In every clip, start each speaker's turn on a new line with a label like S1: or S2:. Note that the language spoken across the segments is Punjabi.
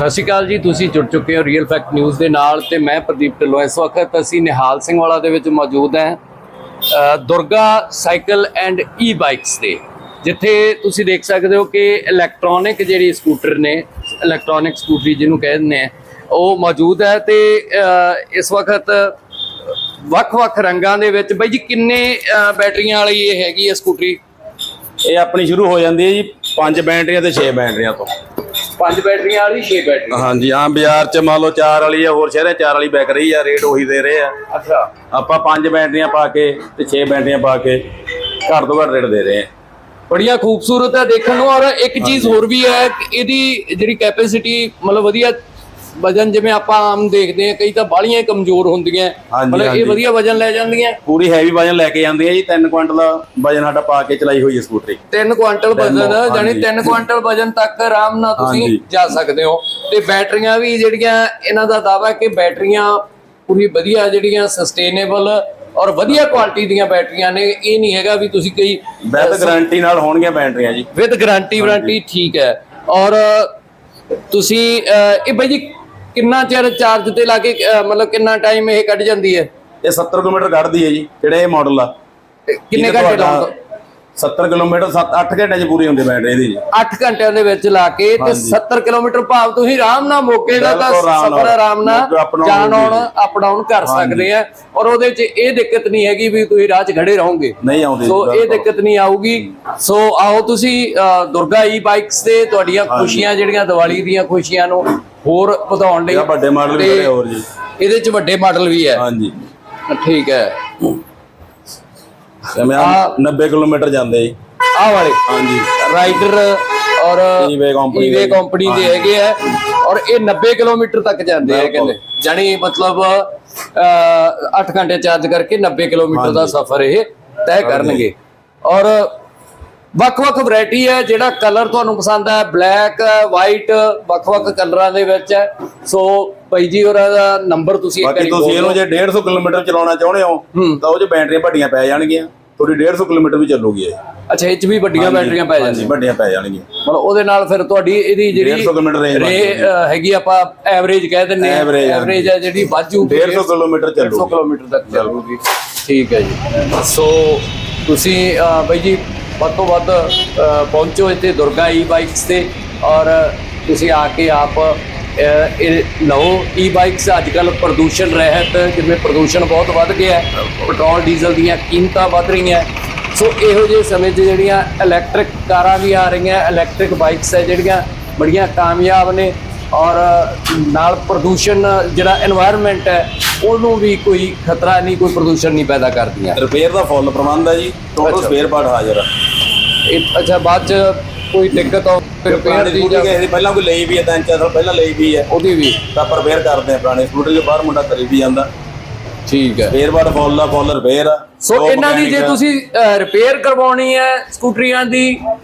S1: ਸਤਿ ਸ਼੍ਰੀ ਅਕਾਲ ਜੀ, ਤੁਸੀਂ ਜੁੜ ਚੁੱਕੇ ਹੋ ਰੀਅਲ ਫੈਕਟ ਨਿਊਜ਼ ਦੇ ਨਾਲ ਤੇ ਮੈਂ ਪ੍ਰਦੀਪ ਢਿੱਲੋਂ। ਇਸ ਵਕਤ ਅਸੀਂ ਨਿਹਾਲ ਸਿੰਘ ਵਾਲਾ ਦੇ ਵਿੱਚ ਮੌਜੂਦ ਹਾਂ। Durga cycle and E bikes ਤੇ ਜਿੱਥੇ ਤੁਸੀਂ ਦੇਖ ਸਕਦੇ ਹੋ ਕਿ ਇਲੈਕਟ੍ਰੋਨਿਕ ਜਿਹੜੀ ਸਕੂਟਰ ਨੇ ਇਲੈਕਟ੍ਰੋਨਿਕ ਸਕੂਟਰੀ ਜਿਹਨੂੰ ਕਹਿ ਦਿੰਦੇ ਆ, ਉਹ ਮੌਜੂਦ ਹੈ ਤੇ ਇਸ ਵਕਤ ਵੱਖ-ਵੱਖ ਰੰਗਾਂ ਦੇ ਵਿੱਚ ਬਾਈ ਜੀ, ਕਿੰਨੇ ਬੈਟਰੀਆਂ ਵਾਲੀ ਇਹ ਹੈਗੀ ਹੈ ਸਕੂਟਰੀ?
S2: ਇਹ ਆਪਣੀ ਸ਼ੁਰੂ ਹੋ ਜਾਂਦੀ ਹੈ ਜੀ 5 ਬੈਟਰੀਆਂ ਤੇ 6 ਬੈਟਰੀਆਂ ਤੋਂ।
S1: ਪੰਜ ਬੈਟਰੀਆਂ ਵਾਲੀ 6 ਬੈਟਰੀ
S2: ਹਾਂਜੀ ਆਮ ਬਾਜ਼ਾਰ 'ਚ ਮੰਨ ਲਓ 4 ਵਾਲੀ ਆ ਹੋਰ ਸ਼ਹਿਰਾਂ 4 ਵਾਲੀ ਵਿਕ ਰਹੀ ਆ ਰੇਟ ਉਹੀ ਦੇ ਰਹੇ ਆ।
S1: ਅੱਛਾ।
S2: ਆਪਾਂ 5 ਬੈਟਰੀਆਂ ਪਾ ਕੇ ਤੇ 6 ਬੈਟਰੀਆਂ ਪਾ ਕੇ ਘੱਟ ਤੋਂ ਘੱਟ ਰੇਟ ਦੇ ਰਹੇ ਆ।
S1: ਬੜੀਆਂ ਖੂਬਸੂਰਤ ਹੈ ਦੇਖਣ ਨੂੰ ਔਰ ਇੱਕ ਚੀਜ਼ ਹੋਰ ਵੀ ਹੈ ਕਿ ਇਹਦੀ ਜਿਹੜੀ ਕੈਪੈਸਿਟੀ ਮਤਲਬ ਵਧੀਆ ਵਜਨ ਜਿਵੇਂ ਆਪਾਂ ਆਮ ਦੇਖਦੇ ਹਾਂ ਕਈ ਤਾਂ ਬਾਹਲੀਆਂ ਹੀ ਕਮਜ਼ੋਰ ਹੁੰਦੀਆਂ
S2: ਹਾਂਜੀ,
S1: ਮਤਲਬ ਇਹ
S2: ਹਾਂਜੀ।
S1: ਵਧੀਆ ਵਜਨ ਲੈ ਜਾਂਦੀਆਂ।
S2: ਪੂਰੀ ਹੈਵੀ ਵਜਨ ਲੈ ਕੇ ਜਾਂਦੀ ਜੀ 3 ਕੁਇੰਟਲ ਵਜਨ ਸਾਡਾ ਪਾ ਕੇ ਚਲਾਈ ਹੋਈ ਹੈ ਸਕੂਟਰੀ।
S1: 3 ਕੁਆਂਟਲ ਵਜਨ
S2: ਹਾਂਜੀ।
S1: ਜਾਨੀ 3 ਕੁਆਂਟਲ ਵਜਨ ਤੱਕ ਆਰਾਮ ਨਾਲ ਤੁਸੀਂ
S2: ਹਾਂਜੀ।
S1: ਜਾ ਸਕਦੇ ਹੋ। ਤੇ ਬੈਟਰੀਆਂ ਵੀ ਜਿਹੜੀਆਂ ਇਹਨਾਂ ਦਾ ਦਾਅਵਾ ਹੈ ਕਿ ਬੈਟਰੀਆਂ ਪੂਰੀ ਵਧੀਆ ਜਿਹੜੀਆਂ ਸਸਟੇਨੇਬਲ ਔਰ ਵਧੀਆ ਕੁਆਲਿਟੀ ਦੀਆਂ ਬੈਟਰੀਆਂ ਨੇ। ਇਹ ਨਹੀਂ ਹੈਗਾ ਵੀ ਤੁਸੀਂ ਕਈ
S2: ਵੈਦ ਗਾਰੰਟੀ ਨਾਲ ਹੋਣਗੀਆਂ ਬੈਟਰੀਆਂ ਜੀ।
S1: ਵਿਦ ਗਾਰੰਟੀ ਵਾਰੰਟੀ ਠੀਕ ਹੈ। ਔਰ ਤੁਸੀਂ ਅਹ, ਇਹ ਬਾਈ ਜੀ ਕਿੰਨਾ ਚਿਰ ਚਾਰਜ ਤੇ ਲਾ ਕੇ ਅਹ, ਮਤਲਬ ਕਿੰਨਾ ਟਾਈਮ ਇਹ ਕੱਢ ਜਾਂਦੀ ਹੈ?
S2: ਇਹ 70 ਕਿਲੋਮੀਟਰ ਕੱਢਦੀ ਹੈ ਜੀ ਜਿਹੜੇ ਇਹ ਮਾਡਲ ਆ?
S1: ਤੇ ਕਿੰਨੇ
S2: ਇਹਦੇ
S1: ਘੰਟੇ
S2: ਤੁਹਾਡਾ
S1: ਲਾਉਂਦਾ?
S2: 70 ਕਿਲੋਮੀਟਰ 7-8 ਘੰਟੇ 'ਚ ਪੂਰੀ ਹੁੰਦੀ ਬੈਟਰੀ ਇਹਦੀ ਜੀ।
S1: 8 ਘੰਟਿਆਂ ਦੇ ਵਿੱਚ ਲਾ ਕੇ ਤੇ 70 ਕਿਲੋਮੀਟਰ ਭਾਵ ਤੁਸੀਂ ਆਰਾਮ ਨਾਲ ਮੌਕੇ ਦਾ ਤਾਂ
S2: ਬਿਲਕੁਲ ਆਰਾਮ
S1: ਸਫ਼ਰ
S2: ਨਾਲ।
S1: ਆਰਾਮ ਨਾਲ
S2: ਮੌਕੇ up down
S1: ਜਾਣ ਆਉਣ। ਅਪ ਡਾਊਨ ਕਰ ਸਕਦੇ ਆ। ਔਰ ਉਹਦੇ 'ਚ ਇਹ ਦਿੱਕਤ ਨਹੀਂ ਹੈਗੀ ਵੀ ਤੁਸੀਂ ਰਾਹ 'ਚ ਖੜੇ ਰਹੋਗੇ।
S2: ਨਹੀਂ ਆਉਂਦੀ
S1: ਸੋ ਇਹ। ਦਿੱਕਤ ਨਹੀਂ ਆਊਗੀ। ਸੋ ਆਓ ਤੁਸੀਂ ਦੁਰਗਾ ਈ ਬਾਈਕਸ ਤੇ ਤੁਹਾਡੀਆਂ ਖੁਸ਼ੀਆਂ ਜਿਹੜੀਆਂ ਦੀਵਾਲੀ ਦੀਆਂ ਖੁਸ਼ੀਆਂ ਨੂੰ ਹੋਰ ਵਧਾਉਣ ਲਈ
S2: ਵੱਡੇ ਮਾਡਲ ਵੀ
S1: ਤੇ
S2: ਹੋਰ ਜੀ।
S1: ਇਹਦੇ 'ਚ ਵੱਡੇ ਮਾਡਲ ਵੀ ਹੈ।
S2: ਹਾਂਜੀ।
S1: ਠੀਕ ਹੈ।
S2: ਜਿਵੇਂ ਆਹ 90 ਕਿਲੋਮੀਟਰ ਜਾਂਦੇ ਜੀ।
S1: ਆਹ ਵਾਲੇ?
S2: ਹਾਂਜੀ।
S1: ਰਾਈਡਰ ਔਰ
S2: company
S1: ਈਵੇ
S2: ਦੇ।
S1: ਕੰਪਨੀ ਦੇ ਹੈਗੇ ਆ। ਔਰ ਇਹ 90 ਕਿਲੋਮੀਟਰ ਤੱਕ ਜਾਂਦੇ ਆ
S2: ਬਿਲਕੁਲ।
S1: ਕਹਿੰਦੇ ਜਾਨੀ ਮਤਲਬ 8 ਘੰਟੇ ਚਾਰਜ ਕਰਕੇ 90 ਕਿਲੋਮੀਟਰ ਦਾ ਸਫ਼ਰ ਇਹ ਤੈਅ ਕਰਨਗੇ। ਔਰ ਵੱਖ-ਵੱਖ ਵੈਰਾਈਟੀ ਹੈ ਜਿਹੜਾ ਕਲਰ ਤੁਹਾਨੂੰ ਪਸੰਦ ਹੈ ਬਲੈਕ ਵਾਈਟ ਵੱਖ-ਵੱਖ ਕਲਰਾਂ ਦੇ ਵਿੱਚ ਹੈ। ਸੋ ਭਾਈ ਜੀ ਹੋਰਾਂ ਦਾ ਨੰਬਰ ਤੁਸੀਂ ਇੱਕ ਵਾਰੀ
S2: ਤੁਸੀਂ ਇਹਨੂੰ। ਜੇ 150 ਕਿਲੋਮੀਟਰ ਚਲਾਉਣਾ ਚਾਹੁੰਦੇ ਹੋ ਤਾਂ ਉਹ 'ਚ ਬੈਟਰੀਆਂ ਵੱਡੀਆਂ ਪੈ ਜਾਣਗੀਆਂ। ਥੋੜੀ 150 ਕਿਲੋਮੀਟਰ ਵੀ ਚੱਲੂਗੀ ਇਹ।
S1: ਅੱਛਾ ਇਹ ਚ ਵੀ ਵੱਡੀਆਂ ਬੈਟਰੀਆਂ ਪੈ ਜਾਂਦੀਆਂ
S2: ਵੱਡੀਆਂ ਪੈ ਜਾਣਗੀਆਂ।
S1: ਮਤਲਬ ਉਹਦੇ ਨਾਲ ਫਿਰ ਤੁਹਾਡੀ ਇਹਦੀ ਜਿਹੜੀ
S2: 150 ਕਿਲੋਮੀਟਰ range ਬਣ
S1: ਰੇ- ਅ, ਹੈਗੀ ਆਪਾਂ ਐਵਰੇਜ ਕਹਿ ਦਿੰਨੇ ਐਵਰੇਜ ਹੈ ਜਿਹੜੀ ਵਾਜੂ
S2: 150 ਕਿਲੋਮੀਟਰ
S1: 150
S2: ਚੱਲੂਗੀ।
S1: ਕਿਲੋਮੀਟਰ ਤੱਕ ਚੱਲੂਗੀ। ਠੀਕ ਹੈ ਜੀ। ਸੋ ਤੁਸੀਂ ਬਾਈ ਜੀ ਵੱਧ ਤੋਂ ਵੱਧ ਪਹੁੰਚੋ ਇੱਥੇ ਦੁਰਗਾ ਈ ਬਾਈਕਸ ਤੇ ਔਰ ਤੁਸੀਂ ਆ ਕੇ ਆਪ ਇਹ ਲਓ ਈ ਬਾਈਕਸ ਅੱਜ ਕੱਲ ਪ੍ਰਦੂਸ਼ਣ, ਰਹਿਤ ਜਿਵੇਂ ਪ੍ਰਦੂਸ਼ਣ ਬਹੁਤ ਵੱਧ ਗਿਆ ਪੈਟਰੋਲ, ਡੀਜ਼ਲ ਦੀਆਂ ਕੀਮਤਾਂ ਵੱਧ ਰਹੀਆਂ ਸੋ ਇਹੋ ਜਿਹੇ ਸਮੇਂ 'ਚ ਜਿਹੜੀਆਂ ਇਲੈਕਟ੍ਰਿਕ ਕਾਰਾਂ ਵੀ ਆ ਰਹੀਆਂ ਇਲੈਕਟ੍ਰਿਕ ਬਾਈਕਸ ਹੈ ਜਿਹੜੀਆਂ, ਬੜੀਆਂ ਕਾਮਯਾਬ ਨੇ। ਔਰ ਨਾਲ ਪ੍ਰਦੂਸ਼ਣ ਜਿਹੜਾ এনवायरमेंट ਹੈ ਉਹਨੂੰ ਵੀ ਕੋਈ ਖਤਰਾ ਨਹੀਂ ਕੋਈ ਪ੍ਰਦੂਸ਼ਣ ਨਹੀਂ ਪੈਦਾ ਕਰਦੀਆਂ।
S2: ਰਿਪੇਅਰ ਦਾ ਫੁੱਲ ਪ੍ਰਬੰਧ ਹੈ ਜੀ ਟੋਟਲ ਸਪੇਅਰ ਪਾਰਟ ਹਾਜ਼ਰ ਆ।
S1: ਇਹ ਅੱਛਾ ਬਾਅਦ ਚ ਕੋਈ ਦਿੱਕਤ ਆ ਰਿਪੇਅਰ ਦੀ ਜਾਂ
S2: ਕਿਸੇ ਪਹਿਲਾਂ ਕੋਈ ਲਈ ਵੀ ਹੈ ਤਾਂ ਇੰਚਾ ਪਹਿਲਾਂ ਲਈ ਵੀ ਹੈ
S1: ਉਹਦੀ ਵੀ।
S2: ਤਾਂ ਰਿਪੇਅਰ ਕਰਦੇ ਆ ਪੁਰਾਣੇ ਸਕੂਟਰ ਦੇ ਬਾਹਰ ਮੁੰਡਾ ਕਰੀ ਵੀ ਜਾਂਦਾ।
S1: ਠੀਕ ਹੈ।
S2: ਸਪੇਅਰ ਪਾਰਟ ਫੁੱਲ ਆ ਫੁੱਲ ਰਿਪੇਅਰ ਆ
S1: ਸੋ ਇਹਨਾਂ ਦੀ ਜੇ। ਤੁਸੀਂ ਰਿਪੇਅਰ ਕਰਵਾਉਣੀ ਹੈ ਸਕੂਟਰੀਆਂ ਦੀ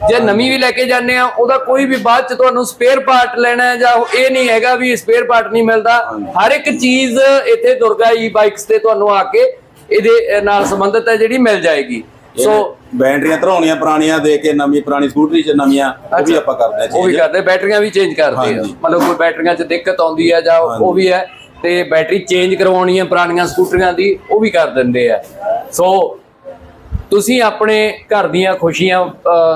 S1: ਜੇ ਨਵੀਂ ਵੀ ਲੈ ਕੇ ਜਾਂਦੇ ਆ ਉਹਦਾ ਕੋਈ ਵੀ ਬਾਅਦ ਚ ਤੁਹਾਨੂੰ ਸਪੇਅਰ ਪਾਰਟ ਲੈਣਾ ਹੈ ਜਾਂ ਇਹ ਨਹੀਂ ਹੈਗਾ ਵੀ ਸਪੇਅਰ ਪਾਰਟ ਨਹੀਂ ਮਿਲਦਾ। ਹਰ ਇੱਕ ਚੀਜ਼ ਇੱਥੇ ਦੁਰਗਾ ਈ ਬਾਈਕਸ ਤੇ ਤੁਹਾਨੂੰ ਆ ਕੇ ਇਹਦੇ ਨਾਲ ਸੰਬੰਧਿਤ ਹੈ ਜਿਹੜੀ ਮਿਲ ਜਾਏਗੀ। ਸੋ
S2: ਬੈਟਰੀਆਂ ਧਰਾਉਣੀਆਂ ਪੁਰਾਣੀਆਂ ਦੇ ਕੇ ਨਵੀਂ ਪੁਰਾਣੀ ਸਕੂਟਰੀ 'ਚ ਨਵੀਆਂ ਉਹ ਵੀ ਆਪਾਂ ਕਰਦੇ ਆ
S1: ਉਹ ਵੀ ਕਰਦੇ ਬੈਟਰੀਆਂ ਵੀ ਚੇਂਜ ਕਰਦੇ ਆ। ਮਤਲਬ ਕੋਈ ਬੈਟਰੀਆਂ 'ਚ ਦਿੱਕਤ ਆਉਂਦੀ ਹੈ ਜਾਂ ਉਹ ਵੀ ਹੈ। ਤੇ ਬੈਟਰੀ ਚੇਂਜ ਕਰਵਾਉਣੀ ਹੈ ਪੁਰਾਣੀਆਂ ਸਕੂਟਰੀਆਂ ਦੀ, ਉਹ ਵੀ ਕਰ ਦਿੰਦੇ ਆ। ਸੋ ਤੁਸੀਂ ਆਪਣੇ ਘਰ ਦੀਆਂ ਖੁਸ਼ੀਆਂ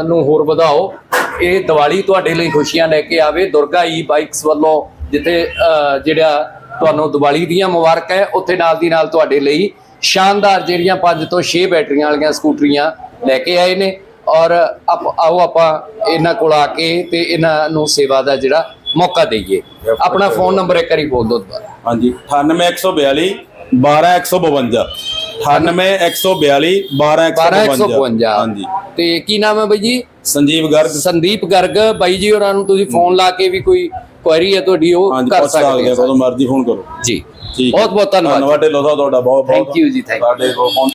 S1: ਨੂੰ ਹੋਰ ਵਧਾਓ। ਇਹ ਦੀਵਾਲੀ ਤੁਹਾਡੇ ਲਈ ਖੁਸ਼ੀਆਂ ਲੈ ਕੇ ਆਵੇ। ਦੁਰਗਾ ਈ ਬਾਈਕਸ ਵੱਲੋਂ ਜਿੱਥੇ ਜਿਹੜਾ ਤੁਹਾਨੂੰ ਦੀਵਾਲੀ ਦੀਆਂ ਮੁਬਾਰਕਾਂ ਹੈ, ਉੱਥੇ ਨਾਲ ਦੀ ਨਾਲ ਤੁਹਾਡੇ ਲਈ ਸ਼ਾਨਦਾਰ ਜਿਹੜੀਆਂ 5 ਤੋਂ 6 ਬੈਟਰੀਆਂ ਵਾਲੀਆਂ ਸਕੂਟਰੀਆਂ ਲੈ ਕੇ ਆਏ ਨੇ। ਔਰ ਆਪ ਆਓ ਆਪਾਂ ਇਹਨਾਂ ਕੋਲ ਆ ਕੇ ਤੇ ਇਹਨਾਂ ਨੂੰ ਸੇਵਾ ਦਾ ਜਿਹੜਾ ਮੌਕਾ ਦਈਏ। ਆਪਣਾ ਫੋਨ ਨੰਬਰ ਇੱਕ ਵਾਰੀ ਬੋਲ ਦਿਓ ਦੁਬਾਰਾ।
S2: ਹਾਂਜੀ 98142 12152 98142 12152
S1: 12152
S2: ਹਾਂਜੀ।
S1: ਤੇ ਕੀ ਨਾਮ ਹੈ ਬਾਈ ਜੀ?
S2: ਸੰਜੀਵ ਗਰਗ।
S1: ਸੰਦੀਪ ਗਰਗ ਬਾਈ ਜੀ ਹੋਰਾਂ ਨੂੰ ਤੁਸੀਂ ਫੋਨ ਲਾ ਕੇ ਵੀ ਕੋਈ ਕੁਐਰੀ ਹੈ ਤੁਹਾਡੀ ਉਹ ਕਰ
S2: ਸਕਦੇ
S1: ਹੋ
S2: ਕਦੋਂ ਮਰਜ਼ੀ ਫੋਨ ਕਰੋ।
S1: ਜੀ। ਬਹੁਤ ਬਹੁਤ ਧੰਨਵਾਦ
S2: ਧੰਨਵਾਦ ਢਿੱਲੋਂ ਸਾਹਿਬ ਤੁਹਾਡਾ ਬਹੁਤ ਬਹੁਤ
S1: Thank you ਜੀ,
S2: ਕੋਲ ਪਹੁੰਚ